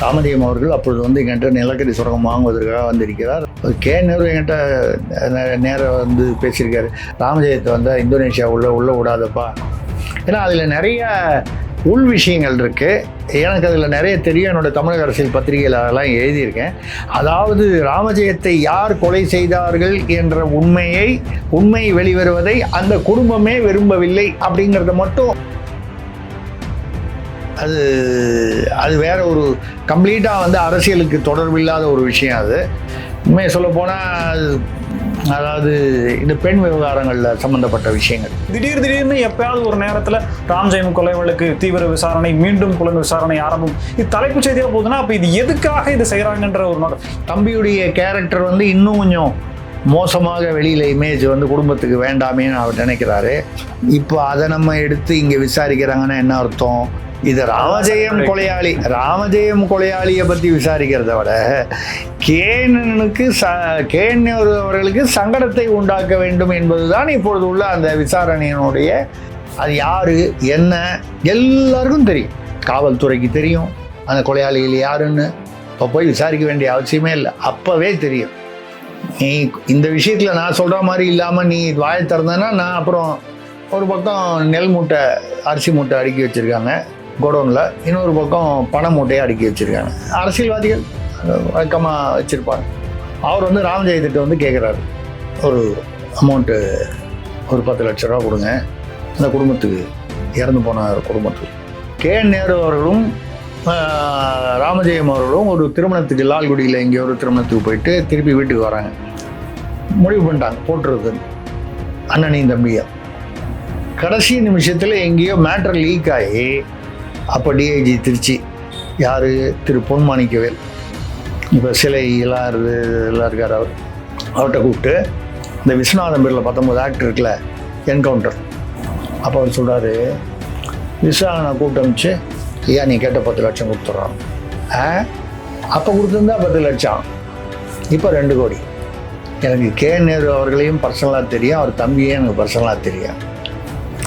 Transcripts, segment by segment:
ராமஜெயம் அவர்கள் அப்பொழுது வந்து என்கிட்ட நிலக்கரி சுரங்கம் வாங்குவதற்காக வந்திருக்கிறார். கே நேரு என்கிட்ட நே- வந்து பேசியிருக்காரு. ராமஜெயத்தை வந்து இந்தோனேஷியா உள்ள உள்ள விடாதப்பா. ஏன்னா அதில் நிறைய உள் விஷயங்கள் இருக்குது எனக்கு அதில் நிறைய தெரியும். என்னோட தமிழக அரசியல் பத்திரிகையில் அதெல்லாம் எழுதியிருக்கேன். அதாவது ராமஜெயத்தை யார் கொலை செய்தார்கள் என்ற உண்மையை உண்மை வெளிவருவதை அந்த குடும்பமே விரும்பவில்லை அப்படிங்கிறத மட்டும் அது அது வேற ஒரு கம்ப்ளீட்டாக வந்து அரசியலுக்கு தொடர்பில்லாத ஒரு விஷயம் அது. உண்மையை சொல்ல போனால் அதாவது இந்த பெண் விவகாரங்களில் சம்மந்தப்பட்ட விஷயங்கள். திடீர் திடீர்னு எப்பயாவது ஒரு நேரத்துல ராம்ஜெயம் கொலை வழக்கு தீவிர விசாரணை மீண்டும் புலன் விசாரணை ஆரம்பம். இது தலைப்புச் செய்தியா போகுதுன்னா அப்ப இது எதுக்காக இது செய்யறாங்கன்ற ஒரு நோக்கம். தம்பியுடைய கேரக்டர் வந்து இன்னும் கொஞ்சம் மோசமாக வெளியில் இமேஜ் வந்து குடும்பத்துக்கு வேண்டாமேன்னு அவர் நினைக்கிறாரு. இப்போ அதை நம்ம எடுத்து இங்கே விசாரிக்கிறாங்கன்னா என்ன அர்த்தம்? இது ராமஜெயம் கொலையாளி ராமஜெயம் கொலையாளியை பற்றி விசாரிக்கிறத விட கேனனுக்கு ச கேன் அவர்களுக்கு சங்கடத்தை உண்டாக்க வேண்டும் என்பதுதான் இப்பொழுது உள்ள அந்த விசாரணையினுடைய அது யாரு என்ன எல்லாருக்கும் தெரியும் காவல்துறைக்கு தெரியும் அந்த கொலையாளிகள் யாருன்னு இப்போ போய் விசாரிக்க வேண்டிய அவசியமே இல்லை அப்போவே தெரியும் நீ இந்த விஷயத்தில் நான் சொல்கிற மாதிரி இல்லாமல் நீ வாயை திறந்தனா நான் அப்புறம் ஒரு பக்கம் நெல் மூட்டை அரிசி மூட்டை அடுக்கி வச்சுருக்காங்க கோடவுனில் இன்னொரு பக்கம் பண மூட்டையை அடுக்கி வச்சுருக்காங்க. அரசியல்வாதிகள் வழக்கமாக வச்சுருப்பாங்க. அவர் வந்து ராமஜெயத்திட்ட வந்து கேட்குறாரு ஒரு அமௌண்ட்டு ஒரு பத்து லட்ச ரூபா கொடுங்க. அந்த குடும்பத்துக்கு இறந்து போன குடும்பத்துக்கு. கே. நேரு அவர்களும் ராமஜெயம் அவர்களும் ஒரு திருமணத்துக்கு லால்குடியில் எங்கேயோ ஒரு திருமணத்துக்கு போயிட்டு திருப்பி வீட்டுக்கு வராங்க. முடிவு பண்ணிட்டாங்க போட்டுருக்கு. அண்ணனையும் தம்பியும் கடைசி நிமிஷத்தில் எங்கேயோ மேட்டர் லீக் ஆகி அப்போ டிஐஜி திருச்சி. யார்? திரு பொன்மாணிக்கவேல். இப்போ சிலை எல்லாம் எல்லாம் இருக்கார் அவர். அவர்கிட்ட கூப்பிட்டு இந்த விஸ்வநாதன் பேரில் பத்தொம்பது ஆக்ட் இருக்குல்ல என்கவுண்டர் அப்போ அவர் சொல்கிறாரு விஸ்வநாதனை கூப்பிட்டு அனுப்பிச்சு ஐயா நீ கேட்ட பத்து லட்சம் கொடுத்துட்றான் ஆ? அப்போ கொடுத்துருந்தா பத்து லட்சம். இப்போ ரெண்டு கோடி. எனக்கு கே. நேரு அவர்களையும் பர்சனலாக தெரியும் அவர் தம்பியும் எனக்கு பர்சனலாக தெரியும்.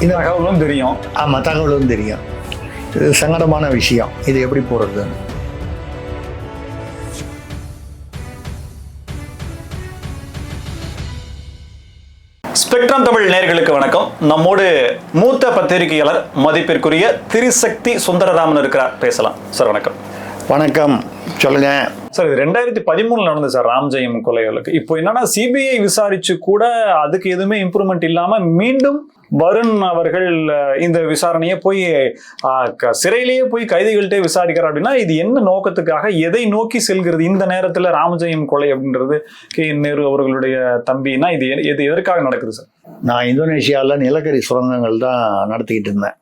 இந்த தகவலும் தெரியும். ஆமாம் தகவலும் தெரியும். சங்கடமான விஷயம். இது எப்படி போகிறதுன்னு ஸ்பெக்ட்ரம் தமிழ் நேர்களுக்கு வணக்கம். நம்மோடு மூத்த பத்திரிகையாளர் மதிப்பிற்குரிய திரிசக்தி சுந்தரராமன் இருக்கிறார். பேசலாம். சார் வணக்கம். வணக்கம். சொல்லுங்கள் சார் இது ரெண்டாயிரத்தி பதிமூணுல நடந்தது சார் ராம்ஜெயம் கொலை வழக்கு இப்போ என்னன்னா சிபிஐ விசாரிச்சு கூட அதுக்கு எதுவுமே இம்ப்ரூவ்மெண்ட் இல்லாம மீண்டும் வருண் அவர்கள் இந்த விசாரணையை போய் சிறையிலேயே போய் கைதிகள்கிட்ட விசாரிக்கிறார் அப்படின்னா இது என்ன நோக்கத்துக்காக எதை நோக்கி செல்கிறது இந்த நேரத்தில் ராமஜெயம் கொலை அப்படின்றது கே. என் நேரு அவர்களுடைய தம்பினா இது எது இது எதற்காக நடக்குது சார்? நான் இந்தோனேஷியாவில் நிலக்கரி சுரங்கங்கள் தான் நடத்திக்கிட்டு இருந்தேன்.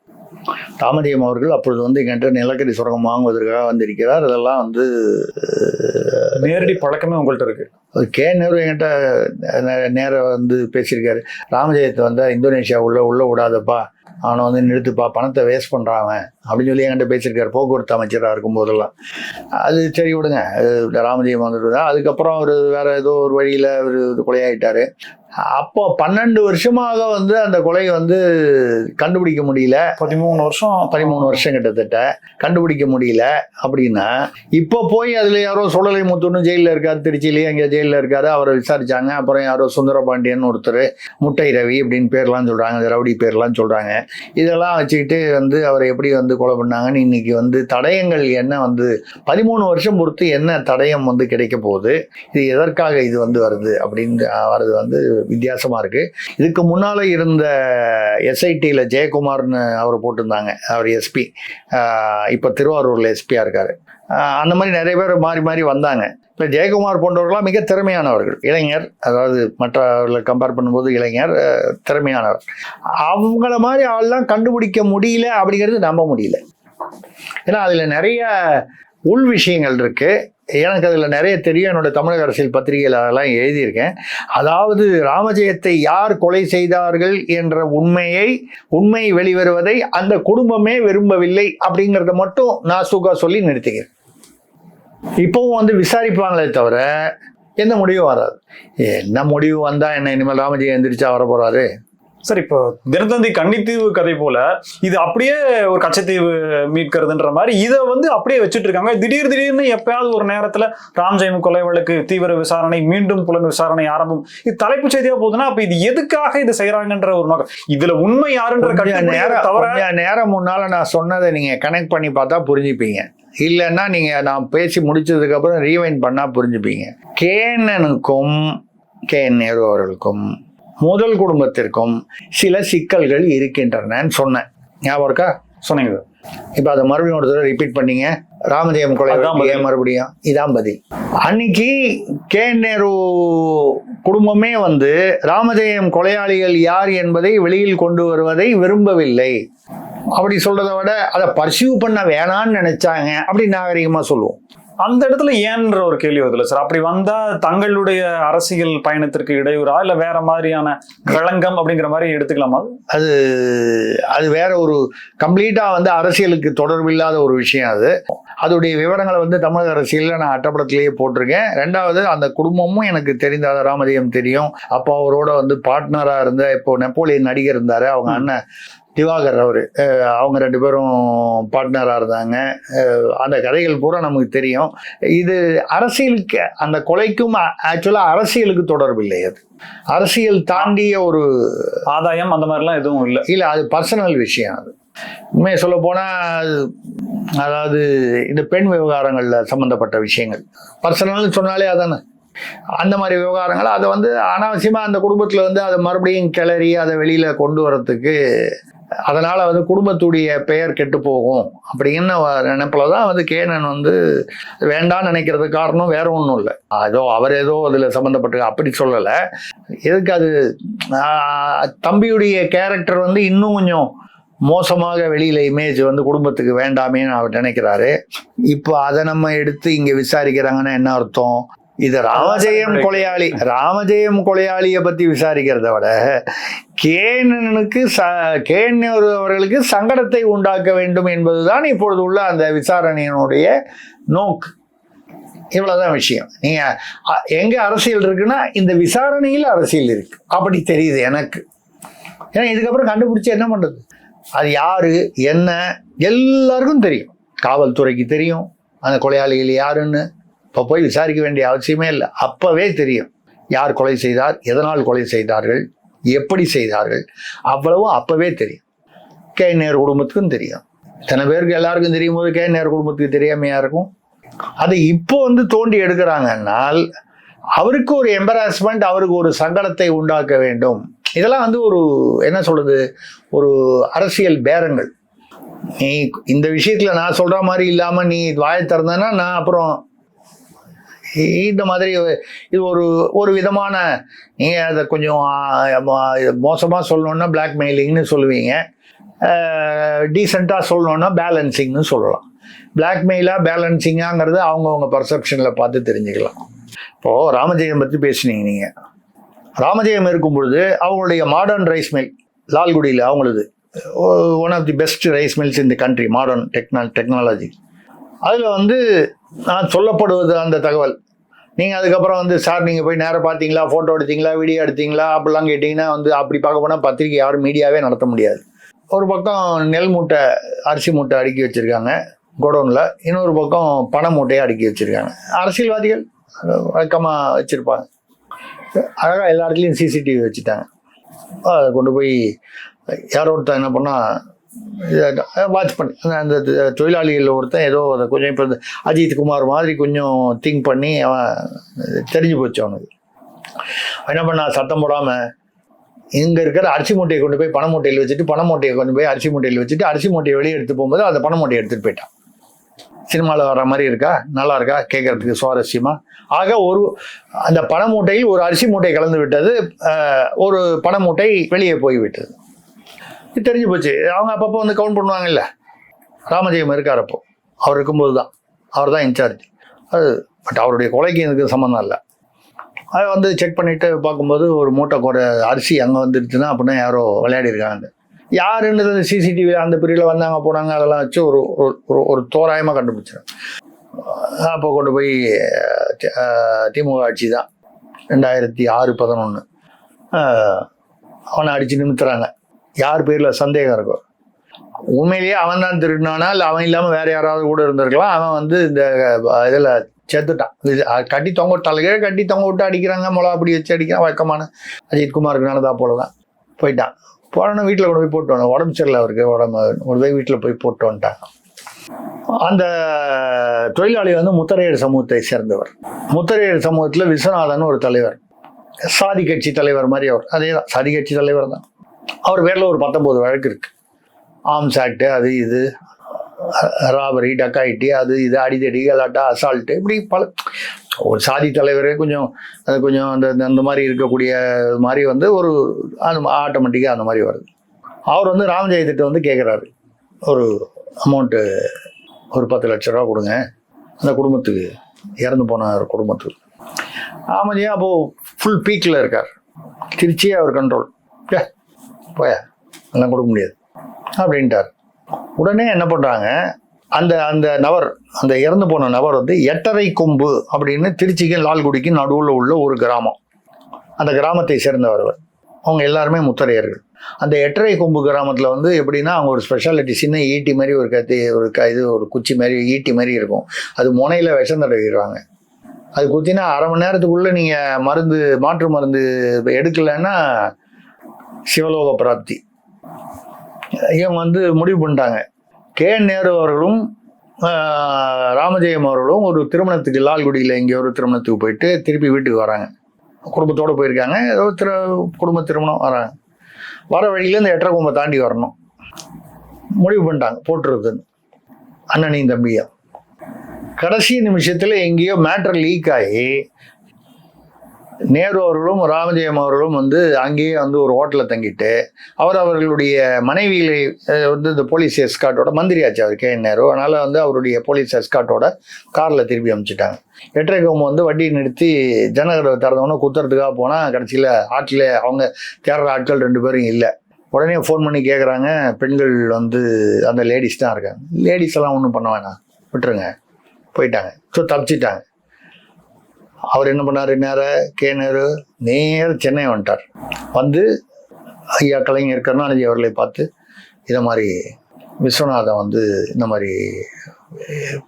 ராமஜெயம் அவர்கள் அப்பொழுது வந்து என்கிட்ட நிலக்கரி சுரங்கம் வாங்குவதற்காக வந்திருக்கிறார். அதெல்லாம் வந்து நேரடி பழக்கமே உங்கள்ட்ட இருக்கு. கே நேரு என்கிட்ட நே- நேரா வந்து பேசியிருக்காரு. ராமஜெயத்தை வந்து இந்தோனேஷியா உள்ள உள்ள விடாதப்பா. அவனை வந்து நிறுத்துப்பா பணத்தை வேஸ்ட் பண்ணுறான் அப்படின்னு சொல்லி என்கிட்ட பேசியிருக்காரு. போக்குவரத்து அமைச்சராக இருக்கும் போதெல்லாம். அது சரி விடுங்க. ராமஜெயம் வந்துட்டு அதுக்கப்புறம் அவர் வேற ஏதோ ஒரு வழியில் அவர் கொலையாயிட்டாரு. அப்போ பன்னெண்டு வருஷமாக வந்து அந்த கொலை வந்து கண்டுபிடிக்க முடியல. பதிமூணு வருஷம். பதிமூணு வருஷம் கிட்டத்தட்ட கண்டுபிடிக்க முடியல அப்படின்னா இப்போ போய் அதில் யாரோ சுடலை முத்துன்னு ஜெயிலில் இருக்கார். திருச்சியிலேயே அங்கே ஜெயிலில் இருக்காரு. அவரை விசாரிச்சாங்க. அப்புறம் யாரோ சுந்தரபாண்டியன் ஒருத்தர் முட்டை ரவி அப்படின்னு பேர்லாம் சொல்கிறாங்க ரவுடி பேர்லாம் சொல்கிறாங்க இதெல்லாம் வச்சுக்கிட்டு வந்து அவரை எப்படி வந்து கொலை பண்ணாங்கன்னு இன்னைக்கு வந்து தடயங்கள் என்ன வந்து பதிமூணு வருஷம் பொறுத்து என்ன தடயம் வந்து கிடைக்க போகுது? இது எதற்காக இது வந்து வருது அப்படின்னு வர்றது வந்து வித்தியாசமாக இருக்குது இதுக்கு முன்னால் இருந்த எஸ்ஐடியில் ஜெயக்குமார்னு அவர் போட்டிருந்தாங்க. அவர் எஸ்பி இப்போ திருவாரூரில் எஸ்பியாக இருக்கார். அந்த மாதிரி நிறைய பேர் மாறி மாறி வந்தாங்க. இப்போ ஜெயக்குமார் போன்றவர்களாம் மிக திறமையானவர்கள். இளைஞர் அதாவது மற்றவர்களை கம்பேர் பண்ணும்போது இளைஞர் திறமையானவர். அவங்கள மாதிரி ஆள்லாம் கண்டுபிடிக்க முடியல அப்படிங்கிறது நம்ப முடியல. ஏன்னா அதில் நிறைய உள் விஷயங்கள் இருக்குது எனக்கு அதில் நிறைய தெரியும். என்னோட தமிழக அரசியல் பத்திரிகையில் அதெல்லாம் எழுதியிருக்கேன். அதாவது ராமஜெயத்தை யார் கொலை செய்தார்கள் என்ற உண்மையை உண்மை வெளிவருவதை அந்த குடும்பமே விரும்பவில்லை அப்படிங்கிறத மட்டும் நான் சுகா சொல்லி நிறுத்துகிறேன். இப்போவும் வந்து விசாரிப்பாங்களே தவிர எந்த முடிவும் வராது. என்ன முடிவு வந்தால் என்ன இனிமேல் ராமஜி எந்திரிச்சா வர போகிறாரு சார் இப்போ தினத்தந்தி கன்னித்தீவு கதை போல இது அப்படியே ஒரு கச்சத்தீவு மீட்கிறதுன்ற மாதிரி இதை வந்து அப்படியே வச்சுட்டு இருக்காங்க திடீர் திடீர்னு எப்பயாவது ஒரு நேரத்துல ராம்ஜெயம் கொலை வழக்கு தீவிர விசாரணை மீண்டும் புலன் விசாரணை ஆரம்பம். இது தலைப்புச் செய்தியா போகுதுன்னா அப்ப இது எதுக்காக இது செய்யறாங்கன்ற ஒரு நோக்கம். இதுல உண்மை யாருன்ற நேரம் தவிர நேரம் முன்னால நான் சொன்னதை நீங்க கனெக்ட் பண்ணி பார்த்தா புரிஞ்சுப்பீங்க. இல்லைன்னா நீங்க நான் பேசி முடிச்சதுக்கு அப்புறம் ரீவைண்ட் பண்ணா புரிஞ்சுப்பீங்க. கேனனுக்கும் கே என் நேரு அவர்களுக்கும் முதல் குடும்பத்திற்கும் சில சிக்கல்கள் இருக்கின்றனன்னு சொன்னேன். ஞாபகம் இருக்கா? சொன்னீங்க. இப்போ அதை மறுபடியும் ஒரு தடவை ரிப்பீட் பண்ணீங்க. ராமஜெயம் கொலை. ஏன் மறுபடியும்? இதான் பதில். அன்னைக்கு கே. நேரு குடும்பமே வந்து ராமஜெயம் கொலையாளிகள் யார் என்பதை வெளியில் கொண்டு வருவதை விரும்பவில்லை. அப்படி சொல்றதை விட அதை பர்சியூ பண்ண வேணாம்னு நினைச்சாங்க. அப்படி நாகரிகமா சொல்லுவோம். அந்த இடத்துல ஏன்ற ஒரு கேள்வி வருதுல்ல சார்? அப்படி வந்தா தங்களுடைய அரசியல் பயணத்திற்கு இடையூறா? இல்ல வேற மாதிரியான களங்கம் அப்படிங்கிற மாதிரி எடுத்துக்கலாமா? அது அது வேற ஒரு கம்ப்ளீட்டா வந்து அரசியலுக்கு தொடர்பில்லாத ஒரு விஷயம் அது. அதோடைய விவரங்களை வந்து தமிழக அரசியலில் நான் அட்டப்படத்திலேயே போட்டிருக்கேன். ரெண்டாவது அந்த குடும்பமும் எனக்கு தெரிந்த ராமஜெயம் தெரியும். அப்போ அவரோட வந்து பார்ட்னராக இருந்த இப்போ நெப்போலியன் நடிகர் இருந்தார். அவங்க அண்ணன். திவாகர் அவர். அவங்க ரெண்டு பேரும் பார்ட்னராக இருந்தாங்க. அந்த கதைகள் பூரா நமக்கு தெரியும். இது அரசியலுக்கு அந்த கொலைக்கும் ஆக்சுவலாக அரசியலுக்கு தொடர்பில்லை அது. அரசியல் தாண்டிய ஒரு ஆதாயம் அந்த மாதிரிலாம் எதுவும் இல்ல. இல்லை அது பர்சனல் விஷயம் அது. உண்மையை சொல்ல போனால் அதாவது இந்த பெண் விவகாரங்களில் சம்மந்தப்பட்ட விஷயங்கள். பர்சனல்னு சொன்னாலே அதானே? அந்த மாதிரி விவகாரங்கள் அதை வந்து அனாவசியமாக அந்த குடும்பத்தில் வந்து அதை மறுபடியும் கிளறி அதை வெளியில் கொண்டு வரத்துக்கு அதனால் வந்து குடும்பத்துடைய பெயர் கெட்டு போகும் அப்படின்னு நினைப்பில் தான் வந்து கேனன் வந்து வேண்டாம் நினைக்கிறதுக்கு காரணம் வேற ஒன்றும் இல்லை. ஏதோ அவர் ஏதோ அதில் சம்மந்தப்பட்டு அப்படி சொல்லலை. எதுக்கு அது? தம்பியுடைய கேரக்டர் வந்து இன்னும் கொஞ்சம் மோசமாக வெளியில் இமேஜ் வந்து குடும்பத்துக்கு வேண்டாமேன்னு அவர் நினைக்கிறாரு. இப்போ அதை நம்ம எடுத்து இங்கே விசாரிக்கிறாங்கன்னா என்ன அர்த்தம்? இது ராமஜெயம் கொலையாளி ராமஜெயம் கொலையாளியை பத்தி விசாரிக்கிறத விட கேனனுக்கு ச கேன்னூர் அவர்களுக்கு சங்கடத்தை உண்டாக்க வேண்டும் என்பதுதான் இப்பொழுது உள்ள அந்த விசாரணையினுடைய நோக்கு. இவ்வளவுதான் விஷயம். நீங்க அ- எங்க அரசியல் இருக்குன்னா இந்த விசாரணையில் அரசியல் இருக்கு. அப்படி தெரியுது எனக்கு. ஏன்னா இதுக்கப்புறம் கண்டுபிடிச்சு என்ன பண்றது? அது யாரு என்ன எல்லாருக்கும் தெரியும். காவல்துறைக்கு தெரியும். அந்த கொலையாளிகள் யாருன்னு. இப்போ போய் விசாரிக்க வேண்டிய அவசியமே இல்லை. அப்போவே தெரியும். யார் கொலை செய்தார்? எதனால் கொலை செய்தார்கள்? எப்படி செய்தார்கள்? அவ்வளவும் அப்போவே தெரியும். கே. நேர் குடும்பத்துக்கும் தெரியும். இத்தனை பேருக்கு எல்லாருக்கும் தெரியும் போது கே. நேர் குடும்பத்துக்கு தெரியாமையா இருக்கும்? அதை இப்போ வந்து தோண்டி எடுக்கிறாங்கன்னால் அவருக்கு ஒரு எம்பராஸ்மெண்ட் அவருக்கு ஒரு சங்கடத்தை உண்டாக்க வேண்டும். இதெல்லாம் வந்து ஒரு என்ன சொல்கிறது ஒரு அரசியல் பேரங்கள். நீ இந்த விஷயத்தில் நான் சொல்கிற மாதிரி இல்லாமல் நீ வாயை திறந்தனா நான் அப்புறம் இந்த மாதிரி இது ஒரு ஒரு விதமான நீங்கள் அதை கொஞ்சம் மோசமாக சொல்லணும்னா பிளாக்மெயிலிங்னு சொல்லுவீங்க. டீசெண்டாக சொல்லணுன்னா பேலன்சிங்னு சொல்லலாம். பிளாக்மெயிலாக பேலன்சிங்காங்கிறது அவங்கவுங்க பர்செப்ஷனில் பார்த்து தெரிஞ்சுக்கலாம். இப்போது ராமஜெயம் பற்றி பேசுனீங்க நீங்கள் ராமஜெயம் இருக்கும் பொழுது அவங்களுடைய மாடர்ன் ரைஸ் மில் லால்குடியில் அவங்களது one of the best rice mills in the country modern techno technology அதில் வந்து நான் சொல்லப்படுவது அந்த தகவல். நீங்கள் அதுக்கப்புறம் வந்து சார் நீங்கள் போய் நேராக பார்த்தீங்களா? ஃபோட்டோ எடுத்தீங்களா? வீடியோ எடுத்தீங்களா? அப்படிலாம் கேட்டிங்கன்னா வந்து அப்படி பார்க்க போனால் பத்திரிக்கை யாரும் மீடியாவே நடத்த முடியாது. ஒரு பக்கம் நெல் மூட்டை அரிசி மூட்டை அடுக்கி வச்சுருக்காங்க குடோனில் இன்னொரு பக்கம் பண மூட்டையை அடுக்கி வச்சுருக்காங்க. அரசியல்வாதிகள் வழக்கமாக வச்சுருப்பாங்க. அழகாக எல்லா இடத்துலையும் சிசிடிவி வச்சுட்டாங்க. அதை கொண்டு போய் யாரோ ஒருத்தன் என்ன பண்ணால் வாட்ச் பண்ணி. அந்த தொழிலாளிகளில் தொழிலாளிகள் ஒருத்தன் ஏதோ அதை கொஞ்சம் இப்போ அஜித் குமார் மாதிரி கொஞ்சம் திங்க் பண்ணி அவன் தெரிஞ்சு போச்சு அவனுக்கு. என்ன பண்ணா சத்தம் போடாமல் இங்கே இருக்கிற அரிசி மூட்டையை கொண்டு போய் பண மூட்டையில் வச்சுட்டு பண மூட்டையை கொண்டு போய் அரிசி மூட்டையில் வச்சுட்டு அரிசி மூட்டையை வெளியே எடுத்து போகும்போது அந்த பண மூட்டையை எடுத்துகிட்டு போயிட்டான். சினிமாவில் வர மாதிரி இருக்கா? நல்லா இருக்கா? கேட்கறதுக்கு சுவாரஸ்யமா? ஆக ஒரு அந்த பண மூட்டையில் ஒரு அரிசி மூட்டை கலந்து விட்டது ஒரு பண மூட்டை வெளியே போய் விட்டது. தெரிஞ்சு போச்சு. அவங்க அப்பப்போ வந்து கவுண்ட் பண்ணுவாங்கல்ல. ராமஜெயம் இருக்கார் அப்போ. அவர் இருக்கும்போது தான் அவர் தான் இன்சார்ஜ் அது பட் அவருடைய கொலைக்கு எனக்கு சம்மந்தம் இல்லை. அதை வந்து செக் பண்ணிவிட்டு பார்க்கும்போது ஒரு மூட்டை குறை அரிசி அங்கே வந்துருச்சுன்னா அப்படின்னா யாரோ விளையாடி இருக்காங்க. யாருன்றது சிசிடிவி அந்த பீரியடில் வந்தாங்க போனாங்க அதெல்லாம் வச்சு ஒரு ஒரு- ஒரு தோராயமாக கண்டுபிடிச்சேன் அப்போ கொண்டு போய் திமுக ஆட்சி தான் ரெண்டாயிரத்தி ஆறு பதினொன்று அவனை அடித்து நிமித்துறாங்க. யார் பேரில் சந்தேகம் இருக்கும் உண்மையிலேயே அவன் தான் திருடினானா இல்லை அவன் இல்லாமல் வேற யாராவது கூட இருந்திருக்கலாம் அவன் வந்து இந்த இதில் செத்துட்டான். இது கட்டி தொங்க விட்டாலே கட்டி தொங்க விட்டு அடிக்கிறாங்க மிளகா அப்படி வச்சு அடிக்கிறான் வழக்கமான அஜித்குமாருக்கு நடந்தா போல தான் போயிட்டான். போனோன்னு வீட்டில் கொண்டு போய் போட்டு வந்தோம் உடம்பு சரியில்லை அவருக்கு உடம்பு கொண்டு போய் வீட்டில் போய் போட்டு வந்துட்டாங்க அந்த தொழிலாளி வந்து முத்தரையர் சமூகத்தை சேர்ந்தவர். முத்தரையர் சமூகத்தில் விஸ்வநாதன் ஒரு தலைவர். சாதி கட்சி தலைவர் மாதிரி அவர். அதே தான் சாதி கட்சி தலைவர் தான். அவர் பேரில் ஒரு பத்தொம்போது வழக்கு இருக்குது ஆர்ம்ஸ் ஆக்டு அது இது ராபரி டக்காயிட்டி அது இது அடிதடி கலாட்டா அசால்ட்டு இப்படி பல ஒரு சாதி தலைவரே கொஞ்சம் அது கொஞ்சம் அந்த அந்த- அந்த மாதிரி இருக்கக்கூடிய மாதிரி வந்து ஒரு அது ஆட்டோமேட்டிக்காக அந்த மாதிரி வருது. அவர் வந்து ராமஜெயத்திட்ட வந்து கேட்குறாரு ஒரு அமௌண்ட்டு ஒரு பத்து லட்ச ரூபா கொடுங்க. அந்த குடும்பத்துக்கு இறந்து போன ஒரு குடும்பத்துக்கு. ராமஜெயம் அப்போது ஃபுல் பீக்கில் இருக்கார். திருச்சியே அவர் கண்ட்ரோல் ஏ போய எல்லாம் கொடுக்க முடியாது. அப்படின்ட்டார். உடனே என்ன பண்ணுறாங்க அந்த அந்த நபர் அந்த இறந்து போன நபர் வந்து எட்டரை கொம்பு அப்படின்னு திருச்சிக்கும் லால்குடிக்கும் நடுவில் உள்ள ஒரு கிராமம். அந்த கிராமத்தை சேர்ந்தவர் அவர். அவங்க எல்லாருமே முத்தரையர்கள். அந்த எட்டரை கொம்பு கிராமத்தில் வந்து எப்படின்னா அவங்க ஒரு ஸ்பெஷாலிட்டி சின்ன ஈட்டி மாதிரி ஒரு கத்தி ஒரு க இது ஒரு குச்சி மாதிரி ஈட்டி மாதிரி இருக்கும். அது முனையில் விஷம் தடவிடுறாங்க. அது குத்தினா அரை மணி நேரத்துக்குள்ளே நீங்கள் மருந்து மாற்று மருந்து எடுக்கலைன்னா சிவலோக பிராப்தி. இவங்க வந்து முடிவு பண்ணிட்டாங்க. கே. நேரு அவர்களும் ராமஜெயம் அவர்களும் ஒரு திருமணத்துக்கு லால்குடியில் இங்கே ஒரு திருமணத்துக்கு போயிட்டு திருப்பி வீட்டுக்கு வராங்க. குடும்பத்தோடு போயிருக்காங்க. ஏதோ திரு குடும்ப திருமணம் வராங்க. வர வழியில் இந்த எட்டரை கும்பை தாண்டி வரணும். முடிவு பண்ணிட்டாங்க போட்டுருதுன்னு அண்ணனையும் தம்பியா கடைசி நிமிஷத்தில் எங்கேயோ மேட்ரு லீக் ஆகி நேரு அவர்களும் ராமஜெயம் அவர்களும் வந்து அங்கேயே வந்து ஒரு ஹோட்டலில் தங்கிட்டு அவர் அவர்களுடைய மனைவிகளை வந்து இந்த போலீஸ் எஸ்காட்டோட மந்திரியாச்சு அவர் கே. நேரு. அதனால் வந்து அவருடைய போலீஸ் எஸ்காட்டோட காரில் திருப்பி அனுப்பிச்சிட்டாங்க எட்டரை கோம்பு வந்து வண்டி நிறுத்தி ஜனகரை திறந்தவொன்னே குத்துறதுக்காக போனால் கடைசியில் ஆட்டில் அவங்க தேடுற ஆட்கள் ரெண்டு பேரும் இல்லை. உடனே ஃபோன் பண்ணி கேட்குறாங்க பெண்கள் வந்து அந்த லேடிஸ் தான் இருக்காங்க. லேடிஸ் எல்லாம் ஒன்றும் பண்ண வேணாம். விட்டுருங்க. போயிட்டாங்க. ஸோ தப்பிச்சிட்டாங்க. அவர் என்ன பண்ணார்? நேர கே நேரு நேர சென்னை வந்துட்டார். வந்து ஐயா கலைஞர் கருணாநிதி அவர்களை பார்த்து இதை மாதிரி விஸ்வநாதன் வந்து இந்த மாதிரி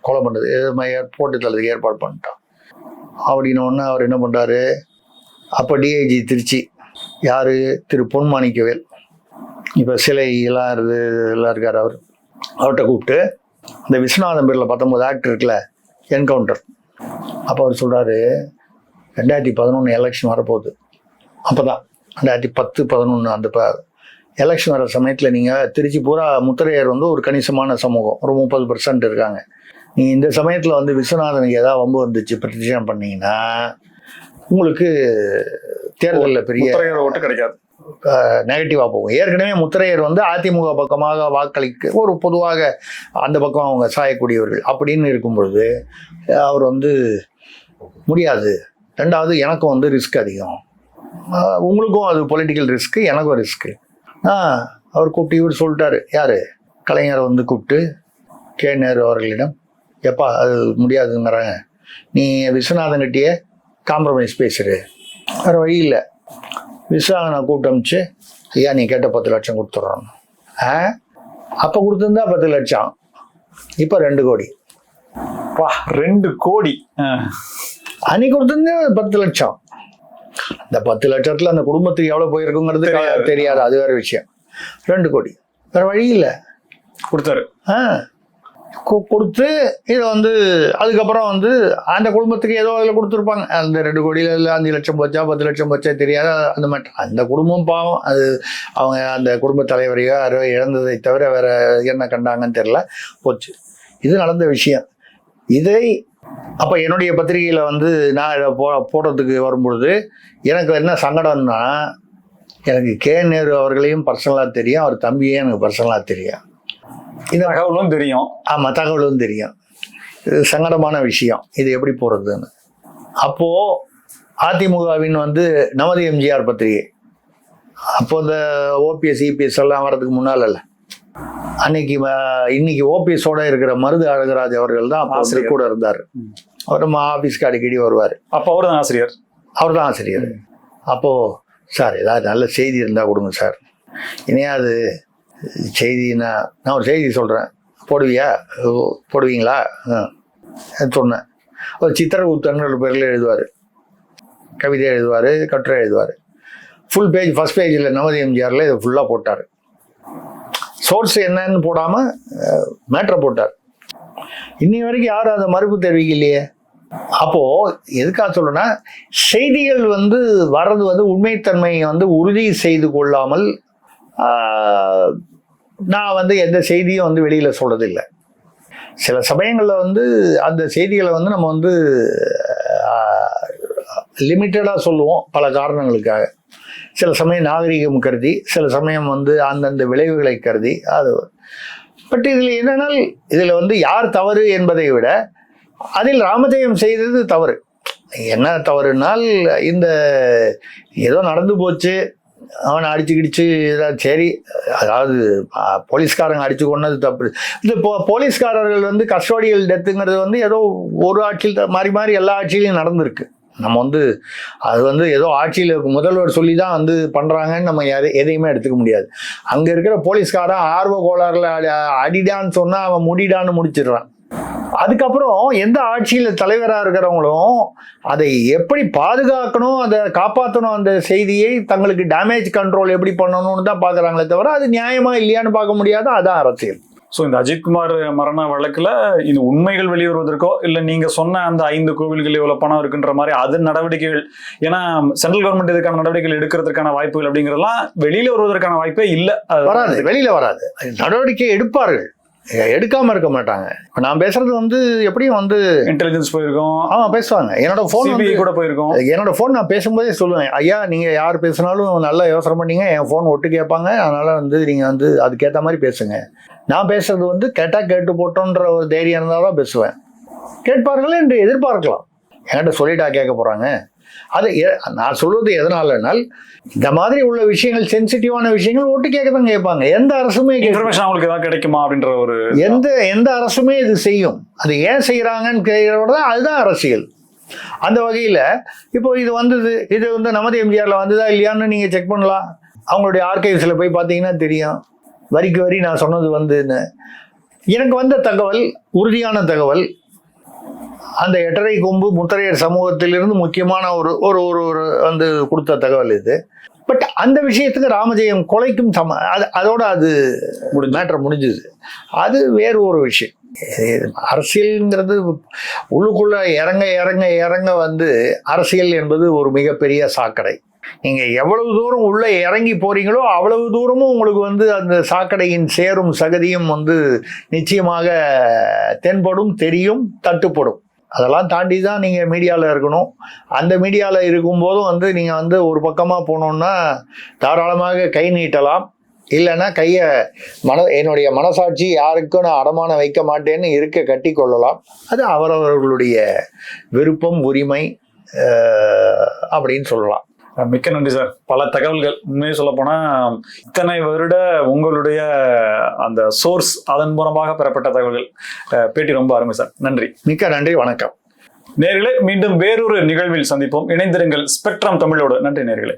கொலை பண்ணுறது இது மாதிரி போட்டு தள்ளதுக்கு ஏற்பாடு பண்ணிட்டான். அப்படின்னு அவர் என்ன பண்ணுறாரு அப்போ டிஐஜி திருச்சி யார்? திரு பொன்மாணிக்கவேல். இப்போ சிலை எல்லாம் இருந்து எல்லாம் இருக்கார் அவர். அவர்கிட்ட கூப்பிட்டு இந்த விஸ்வநாதன் பேரில் பத்தொம்போது ஆக்ட் இருக்குல்ல என்கவுண்டர் அப்போ அவர் சொல்கிறாரு ரெண்டாயிரத்தி பதினொன்று எலெக்ஷன் வரப்போகுது. அப்போ தான் ரெண்டாயிரத்தி பத்து பதினொன்று அந்த இப்போ எலெக்ஷன் வர சமயத்தில் நீங்கள் திருச்சி பூரா முத்திரையர் வந்து ஒரு கணிசமான சமூகம் ஒரு முப்பது பர்சன்ட் இருக்காங்க. நீங்கள் இந்த சமயத்தில் வந்து விஸ்வநாதனுக்கு ஏதாவது வம்பு வந்துச்சு பெட்டிஷன் பண்ணீங்கன்னா உங்களுக்கு தேர்தலில் பெரிய ஓட்டு கிடைக்காது. நெகட்டிவாக போகும். ஏற்கனவே முத்திரையர் வந்து அதிமுக பக்கமாக வாக்களிக்க ஒரு பொதுவாக அந்த பக்கம் அவங்க சாயக்கூடியவர்கள் அப்படின்னு இருக்கும் பொழுது அவர் வந்து முடியாது. ரெண்டாவது எனக்கும் வந்து ரிஸ்க் அதிகம். உங்களுக்கும் அது பொலிட்டிக்கல் ரிஸ்க்கு எனக்கும் ரிஸ்க்கு ஆ அவர் கூப்பிட்டு இவர் சொல்லிட்டாரு. யார்? கலைஞரை வந்து கூப்பிட்டு கே. நேரு அவர்களிடம் எப்பா அது முடியாதுங்கிறாங்க. நீ விஸ்வநாதன் கிட்டேயே காம்ப்ரமைஸ் பேசுகிற வேறு வழி இல்லை. விஸ்வநாதனை கூப்பிட்டு அமிச்சு ஐயா நீ கேட்ட பத்து லட்சம் கொடுத்துட்றோம் ஆ? அப்போ கொடுத்துருந்தா பத்து லட்சம். இப்போ ரெண்டு கோடி. வா ரெண்டு கோடி. அன்னைக்கு கொடுத்துருந்தே பத்து லட்சம். இந்த பத்து லட்சத்துல அந்த குடும்பத்துக்கு எவ்வளவு போயிருக்குங்கிறது தெரியாது. தெரியாது. அது வேற விஷயம். ரெண்டு கோடி. வேற வழி இல்லை. கொடுத்தாரு. ஆ. கொடுத்து இதை வந்து அதுக்கப்புறம் வந்து அந்த குடும்பத்துக்கு ஏதோ அதில் கொடுத்துருப்பாங்க. அந்த ரெண்டு கோடியில் இல்லை அஞ்சு லட்சம் போச்சா பத்து லட்சம் போச்சா தெரியாத அந்த மாதிரி. அந்த குடும்பம் பாவம். அது அவங்க அந்த குடும்ப தலைவரையோ யாரோ இழந்ததை தவிர வேற என்ன கண்டாங்கன்னு தெரில போச்சு. இது நடந்த விஷயம். இதை அப்போ என்னுடைய பத்திரிகையில் வந்து நான் இதை போ போடுறதுக்கு வரும்பொழுது எனக்கு என்ன சங்கடம்னா எனக்கு கே. நேரு அவர்களையும் பர்சனலாக தெரியும் அவர் தம்பியே எனக்கு பர்சனலாக தெரியும். இந்த தகவலும் தெரியும். ஆமாம் தகவலும் தெரியும். இது சங்கடமான விஷயம். இது எப்படி போகிறதுன்னு அப்போது அதிமுகவின் வந்து நமது எம்ஜிஆர் பத்திரிகை. அப்போ இந்த ஓபிஎஸ் இபிஎஸ் எல்லாம் வரதுக்கு முன்னால் இல்லை அன்னைக்கு இன்னைக்கு ஓபிஎஸோட இருக்கிற மருது அழகராஜ் அவர்கள் தான் ஆசிரியர். கூட இருந்தார். அவர் நம்ம ஆஃபீஸ்க்கு அடிக்கடி வருவார். அப்ப அவர் தான் ஆசிரியர்? அவர் தான் ஆசிரியர். அப்போது சார் ஏதாவது நல்ல செய்தி இருந்தால் கொடுங்க சார். இனியாவது செய்தினா நான் ஒரு செய்தி சொல்கிறேன் போடுவியா? ஓ, போடுவீங்களா? சொன்னேன். ஒரு சித்திரகுப்தன்ற பேரில் எழுதுவார். கவிதை எழுதுவார் கட்டுரை எழுதுவார். ஃபுல் பேஜ் ஃபஸ்ட் பேஜில் நமதி எம்ஜிஆரில் இதை ஃபுல்லாக போட்டார். சோர்ஸ் என்னன்னு போடாமல் மேட்ரை போட்டார். இன்னி வரைக்கும் யாரும் அதை மறுப்பு தெரிவிக்கலையே. அப்போது எதுக்காக சொல்லணும்னா செய்திகள் வந்து வர்றது வந்து உண்மைத்தன்மையை வந்து உறுதி செய்து கொள்ளாமல் நான் வந்து எந்த செய்தியும் வந்து வெளியில் சொல்கிறதில்லை சில சமயங்களில் வந்து அந்த செய்திகளை வந்து நம்ம வந்து லிமிட்டடாக சொல்லுவோம் பல காரணங்களுக்காக. சில சமயம் நாகரிகம் கருதி சில சமயம் வந்து அந்தந்த விளைவுகளை கருதி அது பட் இதில் என்னென்னால் இதில் வந்து யார் தவறு என்பதை விட அதில் ராமஜெயம் செய்தது தவறு. என்ன தவறுனால் இந்த ஏதோ நடந்து போச்சு அவனை அடிச்சு கிடிச்சு சரி. அதாவது போலீஸ்காரங்க அடிச்சு கொண்டது தப்பு. இந்த போ போலீஸ்காரர்கள் வந்து கஸ்டோடியல் டெத்துங்கிறது வந்து ஏதோ ஒரு ஆட்சியில் த- மாறி மாறி எல்லா ஆட்சியிலையும் நடந்திருக்கு. நம்ம வந்து அது வந்து ஏதோ ஆட்சியில் முதல்வர் சொல்லி தான் வந்து பண்ணுறாங்கன்னு நம்ம எதை எதையுமே எடுத்துக்க முடியாது. அங்கே இருக்கிற போலீஸ்காரன் ஆர்வ கோளாறுல அடி- அடிடான்னு சொன்னால் அவன் முடிடான்னு முடிச்சிடுறான். அதுக்கப்புறம் எந்த ஆட்சியில் தலைவராக இருக்கிறவங்களும் அதை எப்படி பாதுகாக்கணும் அதை காப்பாற்றணும் அந்த செய்தியை தங்களுக்கு டேமேஜ் கண்ட்ரோல் எப்படி பண்ணணும்னு தான் பார்க்குறாங்களே தவிர அது நியாயமா இல்லையான்னு பார்க்க முடியாது அதான் அரசியல். ஸோ இந்த அஜித்குமார் மரண வழக்குல இந்த உண்மைகள் வெளிவருவதற்கோ இல்ல நீங்க சொன்ன அந்த ஐந்து கோவில்கள் இவ்வளவு பணம் இருக்குன்ற மாதிரி அது நடவடிக்கைகள் ஏன்னா சென்ட்ரல் கவர்மெண்ட் இதுக்கான நடவடிக்கைகள் எடுக்கிறதுக்கான வாய்ப்புகள் அப்படிங்கிறதெல்லாம் வெளியில வருவதற்கான வாய்ப்பே இல்ல. அது வராது வெளியில வராது. நடவடிக்கை எடுப்பார்கள். எடுக்காம இருக்க மாட்டாங்க. இப்ப நான் பேசுறது வந்து எப்படியும் வந்து இன்டெலிஜென்ஸ் போயிருக்கோம். ஆமா பேசுவாங்க. என்னோட போன் சிபிஐ கூட போயிருக்கோம். என்னோட ஃபோன் நான் பேசும்போதே சொல்லுவேன். ஐயா நீங்க யார் பேசினாலும் நல்லா யோசனை பண்ணீங்க. என் ஃபோன் ஒட்டு கேட்பாங்க. அதனால வந்து நீங்க வந்து அதுக்கேற்ற மாதிரி பேசுங்க. நான் பேசுறது வந்து கேட்டா கேட்டு போட்டோன்ற ஒரு தைரியம் இருந்தால் தான் பேசுவேன். கேட்பார்கள் என்று எதிர்பார்க்கலாம். என்கிட்ட சொல்லிட்டா கேட்க போறாங்க. அது நான் சொல்வது எதனாலனால் இந்த மாதிரி உள்ள விஷயங்கள் சென்சிட்டிவான விஷயங்கள் ஒட்டு கேட்க தான் கேட்பாங்க. எந்த அரசுமே இன்ஃபர்மேஷன் அவங்களுக்கு ஏதாவது கிடைக்குமா அப்படின்ற ஒரு எந்த எந்த அரசுமே இது செய்யும். அது ஏன் செய்கிறாங்கன்னு கேட்கிறத தான் அதுதான் அரசியல். அந்த வகையில் இப்போ இது வந்தது இது வந்து நமது எம்ஜிஆரில் வந்ததா இல்லையான்னு நீங்கள் செக் பண்ணலாம். அவங்களுடைய ஆர்கைவ்ஸில் போய் பார்த்தீங்கன்னா தெரியும். வரிக்கு வரி நான் சொன்னது வந்துன்னு. எனக்கு வந்த தகவல் உறுதியான தகவல் அந்த எட்டரை கொம்பு முத்தரையர் சமூகத்திலிருந்து முக்கியமான ஒரு ஒரு ஒரு ஒரு வந்து கொடுத்த தகவல் இது. பட் அந்த விஷயத்துக்கு ராமஜெயம் கொலைக்கும் சம அது அதோட அது மேட்டர் முடிஞ்சுது. அது வேறு ஒரு விஷயம். அரசியல்ங்கிறது உள்ளுக்குள்ள இறங்க இறங்க இறங்க வந்து அரசியல் என்பது ஒரு மிகப்பெரிய சாக்கடை. நீங்க எவ்வளவு தூரம் உள்ள இறங்கி போறீங்களோ அவ்வளவு தூரமும் உங்களுக்கு வந்து அந்த சாக்கடையின் சேரும் சகதியும் வந்து நிச்சயமாக தென்படும் தெரியும் தட்டுப்படும். அதெல்லாம் தாண்டி தான் நீங்கள் மீடியாவில் இருக்கணும். அந்த மீடியாவில் இருக்கும்போதும் வந்து நீங்கள் வந்து ஒரு பக்கமாக போனோன்னா தாராளமாக கை நீட்டலாம். இல்லைன்னா கையை மன என்னுடைய மனசாட்சி யாருக்கும் நான் அடமானம் வைக்க மாட்டேன்னு இருக்க கட்டி கொள்ளலாம். அது அவரவர்களுடைய விருப்பம் உரிமை அப்படின்னு சொல்லலாம். மிக்க நன்றி சார். பல தகவல்கள். உண்மையை சொல்ல போனா இத்தனை வருட உங்களுடைய அந்த சோர்ஸ் அதன் மூலமாக பெறப்பட்ட தகவல்கள் பேட்டி ரொம்ப அருமை சார். நன்றி. மிக்க நன்றி. வணக்கம். நேர்களே மீண்டும் வேறொரு நிகழ்வில் சந்திப்போம். இணைந்திருங்கள். ஸ்பெக்ட்ரம் தமிழோடு. நன்றி நேர்களே.